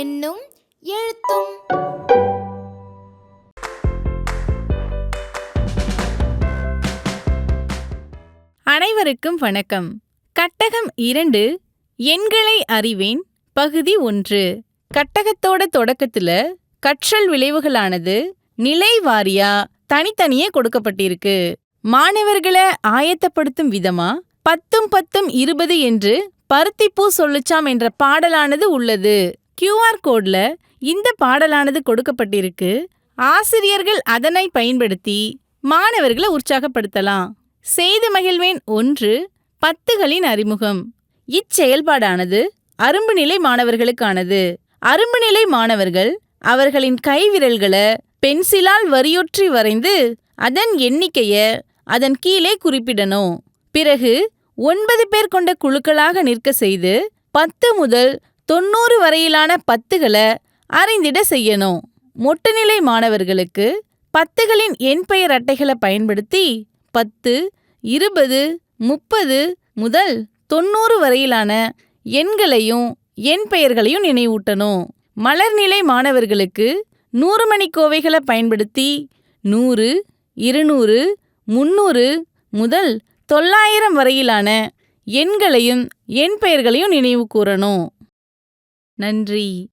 என்னும் எழுத்தும் அனைவருக்கும் வணக்கம். கட்டகம் இரண்டு எண்களை அறிவேன் பகுதி ஒன்று. கட்டகத்தோட தொடக்கத்துல கற்றல் விளைவுகளானது நிலை வாரியா தனித்தனியே கொடுக்கப்பட்டிருக்கு. மாணவர்களை ஆயத்தப்படுத்தும் விதமா பத்தும் பத்தும் இருபது என்று பருத்திப்பூ சொல்லுச்சாம் என்ற பாடலானது உள்ளது. கியூஆர் கோட்ல இந்த பாடலானது கொடுக்கப்பட்டிருக்கு. ஆசிரியர்கள் அதனை பயன்படுத்தி மாணவர்களை உற்சாகப்படுத்தலாம். செய்து மகிழ்வேன் ஒன்று பத்துகளின் அறிமுகம். இச்செயல்பாடானது அரும்பு நிலை மாணவர்களுக்கானது. அரும்பு நிலை மாணவர்கள் அவர்களின் கைவிரல்களை பென்சிலால் வரியொற்றி வரைந்து அதன் எண்ணிக்கைய அதன் கீழே குறிப்பிடணும். பிறகு ஒன்பது பேர் கொண்ட குழுக்களாக நிற்க செய்து பத்து முதல் தொண்ணூறு வரையிலான பத்துகளை அறிந்திட செய்யணும். மொட்டுநிலை மாணவர்களுக்கு பத்துகளின் எண் பெயர் அட்டைகளை பயன்படுத்தி பத்து இருபது முப்பது முதல் தொண்ணூறு வரையிலான எண்களையும் எண் பெயர்களையும் நினைவூட்டணும். மலர்நிலை மாணவர்களுக்கு நூறு மணிக்கோவைகளை பயன்படுத்தி நூறு இருநூறு முன்னூறு முதல் தொள்ளாயிரம் வரையிலான எண்களையும் எண் பெயர்களையும் நினைவு கூறணும். நன்றி.